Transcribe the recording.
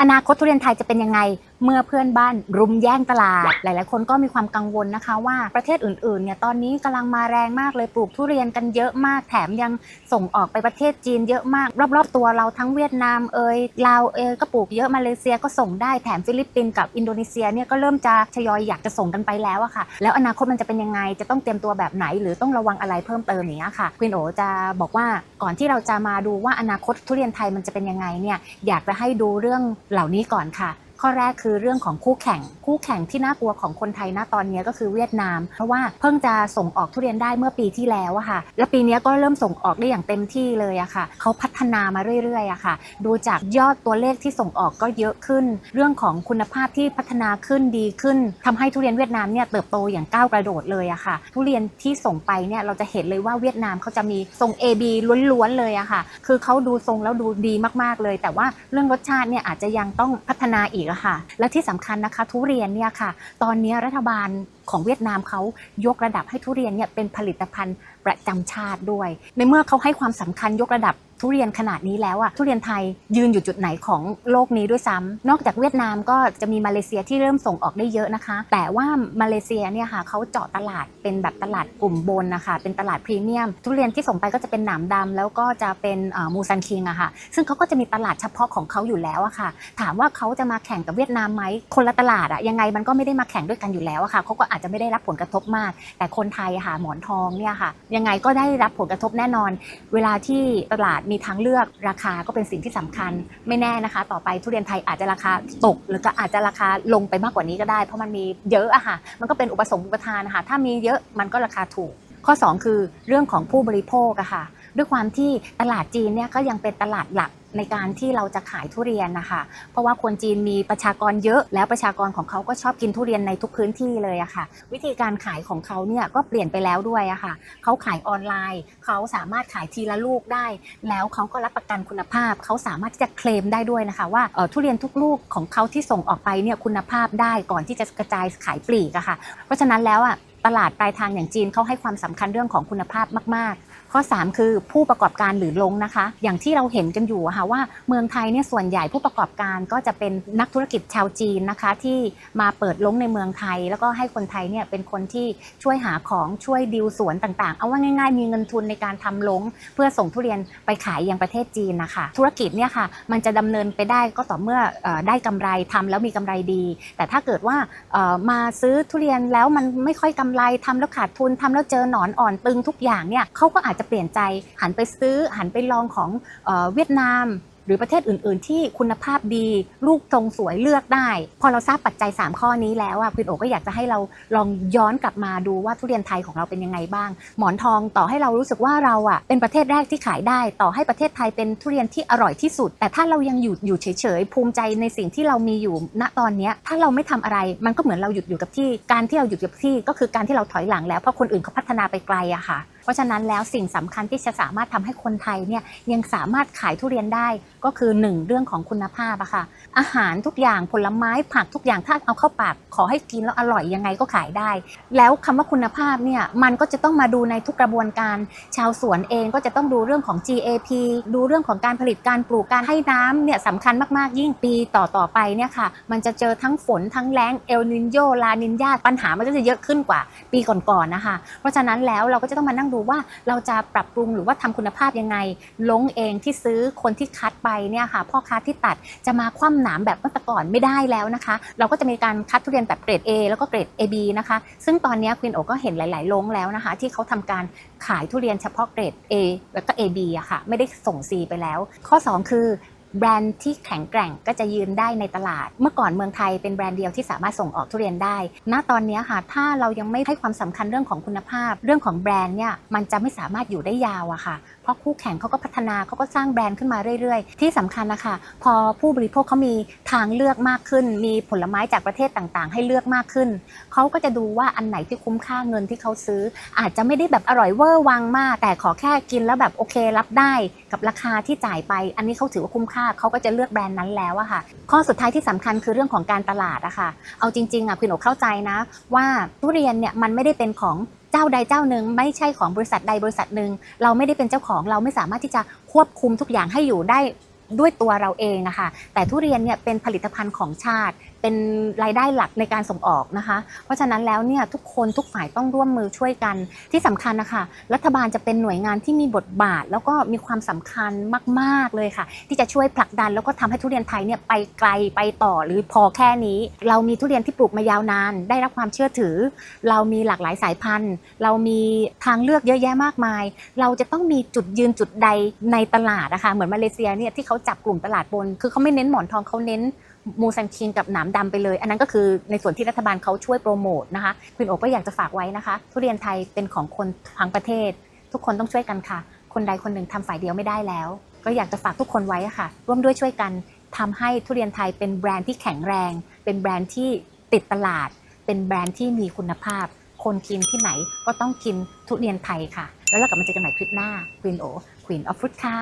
อนาคตทุเรียนไทยจะเป็นยังไง เมื่อเพื่อนบ้านรุมแย่งตลาด หลาย ๆ คนก็มีความกังวลนะคะว่าประเทศอื่น ๆ เนี่ยตอนนี้กำลังมาแรงมากเลยปลูกทุเรียนกันเยอะมากแถมยังส่งออกไปประเทศจีนเยอะมาก รอบ ๆ ตัวเราทั้งเวียดนามเอยลาวเอยก็ปลูกเยอะมาเลเซียก็ส่งได้แถมฟิลิปปินส์กับอินโดนีเซียเนี่ยก็เริ่มจะทยอยอยากจะส่งกันไปแล้วอะค่ะ แล้วอนาคตมันจะเป็นยังไงจะต้องเตรียมตัวแบบไหน หรือต้องระวังอะไรเพิ่มเติมอย่างเงี้ยค่ะควินโอจะบอกว่าก่อนที่เราจะมาดูว่าอนาคตทุเรียนไทยมันจะเป็นยังไงเนี่ยอยากจะให้ดูเรื่องเหล่านี้ก่อนค่ะ ข้อแรกคือเรื่องของคู่แข่ง คู่แข่งที่น่ากลัวของคนไทยณตอนนี้ก็คือเวียดนาม เพราะว่าเพิ่งจะส่งออกทุเรียนได้เมื่อปีที่แล้วอะค่ะ และปีนี้ก็เริ่มส่งออกได้อย่างเต็มที่เลยอะค่ะเขาพัฒนามาเรื่อยๆอะค่ะ ดูจากยอดตัวเลขที่ส่งออกก็เยอะขึ้น เรื่องของคุณภาพที่พัฒนาขึ้นดีขึ้นทำให้ทุเรียนเวียดนามเนี่ยเติบโตอย่างก้าวกระโดดเลยอะค่ะ ทุเรียนที่ส่งไปเนี่ยเราจะเห็นเลยว่าเวียดนามเขาจะมีทรง AB ล้วนๆเลยอะค่ะ คือเขาดูทรงแล้วดูดีมากๆเลย แต่ว่าเรื่องรสชาติเนี่ยอาจจะยังต้องพัฒนาอีกอะค่ะ และที่สำคัญนะคะ ทุเรียนเนี่ยค่ะ ตอนนี้รัฐบาลของเวียดนามเขายกระดับให้ทุเรียนเนี่ยเป็นผลิตภัณฑ์ประจำชาติด้วย ในเมื่อเขาให้ความสำคัญยกระดับ ทุเรียนขนาดนี้แล้วอะทุเรียนไทยยืนอยู่จุดไหนของโลกนี้ด้วยซ้ำนอกจากเวียดนามก็จะมีมาเลเซียที่เริ่มส่งออกได้เยอะนะคะ แต่ว่ามาเลเซียเนี่ยค่ะเขาเจาะตลาดเป็นแบบตลาดกลุ่มบนนะคะเป็นตลาดพรีเมียม ทุเรียนที่ส่งไปก็จะเป็นหนามดำแล้วก็จะเป็นมูซันคิงอะค่ะ ซึ่งเขาก็จะมีตลาดเฉพาะของเขาอยู่แล้วอะค่ะ ถามว่าเขาจะมาแข่งกับเวียดนามไหมคนละตลาดอะยังไงมันก็ไม่ได้มาแข่งด้วยกันอยู่แล้วอะค่ะเขาก็อาจจะไม่ได้รับผลกระทบมาก แต่คนไทยค่ะหมอนทองเนี่ยค่ะ ยังไงก็ได้รับผลกระทบแน่นอน เวลาที่ตลาดมีทางเลือกราคาก็เป็นสิ่งที่สำคัญ ไม่แน่นะคะ ต่อไปทุเรียนไทยอาจจะราคาตก หรือก็อาจจะราคาลงไปมากกว่านี้ก็ได้ เพราะมันมีเยอะอะค่ะมันก็เป็นอุปสงค์อุปทานนะคะถ้ามีเยอะมันก็ราคาถูก ข้อ 2 คือเรื่องของผู้บริโภคอะค่ะ ด้วยความที่ตลาดจีนเนี่ยก็ยังเป็นตลาดหลักในการที่เราจะขายทุเรียนนะคะ เพราะว่าคนจีนมีประชากรเยอะ แล้วประชากรของเขาก็ชอบกินทุเรียนในทุกพื้นที่เลยอะค่ะ วิธีการขายของเขาเนี่ยก็เปลี่ยนไปแล้วด้วยอะค่ะเขาขายออนไลน์ เขาสามารถขายทีละลูกได้ แล้วเขาก็รับประกันคุณภาพ เขาสามารถที่จะเคลมได้ด้วยนะคะ ว่าทุเรียนทุกลูกของเขาที่ส่งออกไปเนี่ยคุณภาพได้ก่อนที่จะกระจายขายปลีกอะค่ะ เพราะฉะนั้นแล้วอะ ตลาดปลายทางอย่างจีนเขาให้ความสำคัญเรื่องของคุณภาพมาก ๆ ข้อ 3 คือผู้ประกอบการหรือลงนะคะ อย่างที่เราเห็นกันอยู่ค่ะว่าเมืองไทยเนี่ยส่วนใหญ่ผู้ประกอบการก็จะเป็นนักธุรกิจชาวจีนนะคะ ที่มาเปิดลงในเมืองไทย แล้วก็ให้คนไทยเนี่ยเป็นคนที่ช่วยหาของช่วยดิวสวนต่าง ๆ เอาว่าง่ายๆ มีเงินทุนในการทำลง เพื่อส่งทุเรียนไปขายยังประเทศจีนนะคะ ธุรกิจเนี่ยค่ะมันจะดำเนินไปได้ก็ต่อเมื่ออได้กำไรทำแล้วมีกำไรดี แต่ถ้าเกิดว่ามาซื้อทุเรียนแล้วมันไม่ค่อยกำไรทำแล้วขาดทุนทำแล้วเจอหนอนอ่อนตึงทุกอย่างเนี่ยเขาก็อาจจะเปลี่ยนใจหันไปซื้อหันไปลองของเออเวียดนาม รือประเทศอื่น ๆ ที่คุณภาพดีลูกทรงสวยเลือกได้ พอเราทราบปัจจัย 3 ข้อนี้แล้วอะคุณโอก็อยากจะให้เราลองย้อนกลับมาดูว่าทุเรียนไทยของเราเป็นยังไงบ้าง หมอนทองต่อให้เรารู้สึกว่าเราอะเป็นประเทศแรกที่ขายได้ ต่อให้ประเทศไทยเป็นทุเรียนที่อร่อยที่สุด แต่ถ้าเรายังอยู่อยู่เฉย ๆ ภูมิใจในสิ่งที่เรามีอยู่ณตอนนี้ถ้าเราไม่ทำอะไร มันก็เหมือนเราหยุดอยู่กับที่การที่เราหยุดอยู่กับที่ ก็คือการที่เราถอยหลังแล้วเพราะคนอื่นเขาพัฒนาไปไกลอะค่ะเพราะฉะนั้นแล้วสิ่งสำคัญที่จะสามารถทำให้คนไทยเนี่ยยังสามารถขายทุเรียนได้ก็คือหนึ่งเรื่องของคุณภาพอะค่ะอาหารทุกอย่างผลไม้ผักทุกอย่างถ้าเอาเข้าปาก ขอให้กินแล้วอร่อยยังไงก็ขายได้ แล้วคำว่าคุณภาพเนี่ยมันก็จะต้องมาดูในทุกกระบวนการชาวสวนเองก็จะต้องดูเรื่องของ GAP ดูเรื่องของการผลิตการปลูกการให้น้ำเนี่ยสำคัญมากๆยิ่งปีต่อต่อไปเนี่ยค่ะมันจะเจอทั้งฝนทั้งแล้งเอลนินโยลานินยาปัญหามันก็จะเยอะขึ้นกว่าปีก่อนๆนะคะ เพราะฉะนั้นแล้วเราก็จะต้องมานั่งดูว่าเราจะปรับปรุงหรือว่าทำคุณภาพยังไง ลงเองที่ซื้อคนที่คัดไปเนี่ยค่ะพ่อค้าที่ตัดจะมาคว่ำหนามแบบเมื่อต่ก่อนไม่ได้แล้วนะคะ เราก็จะมีการคัดทุเรียนแบบเกรด A แล้วก็เกรด AB นะคะ ซึ่งตอนนี้ควินโอก็เห็นหลาย ๆ ลงแล้วนะคะ ที่เขาทำการขายทุเรียนเฉพาะเกรด A แล้วก็ AB อะค่ะ ไม่ได้ส่ง C ไปแล้ว ข้อ 2 คือ แบรนด์ที่แข็งแกร่งก็จะยืนได้ในตลาด เมื่อก่อนเมืองไทยเป็นแบรนด์เดียวที่สามารถส่งออกทุเรียนได้ ณ ตอนนี้ค่ะ ถ้าเรายังไม่ให้ความสำคัญเรื่องของคุณภาพ เรื่องของแบรนด์เนี่ยมันจะไม่สามารถอยู่ได้ยาวอะค่ะ เพราะคู่แข่งเขาก็พัฒนาเขาก็สร้างแบรนด์ขึ้นมาเรื่อยๆ ที่สำคัญนะคะพอผู้บริโภคเขามีทางเลือกมากขึ้น มีผลไม้จากประเทศต่างๆ ให้เลือกมากขึ้น เขาก็จะดูว่าอันไหนที่คุ้มค่าเงินที่เขาซื้อ อาจจะไม่ได้แบบอร่อยเวอร์วังมาก แต่ขอแค่กินแล้วแบบโอเครับได้กับราคาที่จ่ายไป อันนี้เขาถือว่าคุ้มค่าเขาก็จะเลือกแบรนด์นั้นแล้วอะค่ะ ข้อสุดท้ายที่สำคัญคือเรื่องของการตลาดอะค่ะ เอาจริงๆอะคุณโอเข้าใจนะ ว่าทุเรียนเนี่ยมันไม่ได้เป็นของเจ้าใดเจ้าหนึ่งไม่ใช่ของบริษัทใดบริษัทหนึ่งเราไม่ได้เป็นเจ้าของเราไม่สามารถที่จะควบคุมทุกอย่างให้อยู่ได้ด้วยตัวเราเองนะคะแต่ทุเรียนเนี่ยเป็นผลิตภัณฑ์ของชาติ เป็นรายได้หลักในการส่งออกนะคะ เพราะฉะนั้นแล้วเนี่ยทุกคนทุกฝ่ายต้องร่วมมือช่วยกัน ที่สำคัญนะคะ รัฐบาลจะเป็นหน่วยงานที่มีบทบาท แล้วก็มีความสำคัญมาก ๆเลยค่ะ ที่จะช่วยผลักดันแล้วก็ทำให้ทุเรียนไทยเนี่ยไปไกลไปต่อหรือพอแค่นี้ เรามีทุเรียนที่ปลูกมายาวนาน ได้รับความเชื่อถือ เรามีหลากหลายสายพันธุ์ เรามีทางเลือกเยอะแยะมากมาย เราจะต้องมีจุดยืนจุดใดในตลาดนะคะเหมือนมาเลเซียเนี่ยที่เขาจับกลุ่มตลาดบน คือเขาไม่เน้นหมอนทองเขาเน้น มูซันคินกับหนามดำไปเลย อันนั้นก็คือในส่วนที่รัฐบาลเขาช่วยโปรโมทนะคะคุณโอก็อยากจะฝากไว้นะคะ ทุเรียนไทยเป็นของคนทั้งประเทศ ทุกคนต้องช่วยกันค่ะ คนใดคนหนึ่งทำฝ่ายเดียวไม่ได้แล้ว ก็อยากจะฝากทุกคนไว้ค่ะ ร่วมด้วยช่วยกันทำให้ทุเรียนไทยเป็นแบรนด์ที่แข็งแรง เป็นแบรนด์ที่ติดตลาด เป็นแบรนด์ที่มีคุณภาพ คนกินที่ไหนก็ต้องกินทุเรียนไทยค่ะ แล้วเรากลับมาเจอกันใหม่คลิปหน้า Queen O Queen of Fruit ค่ะ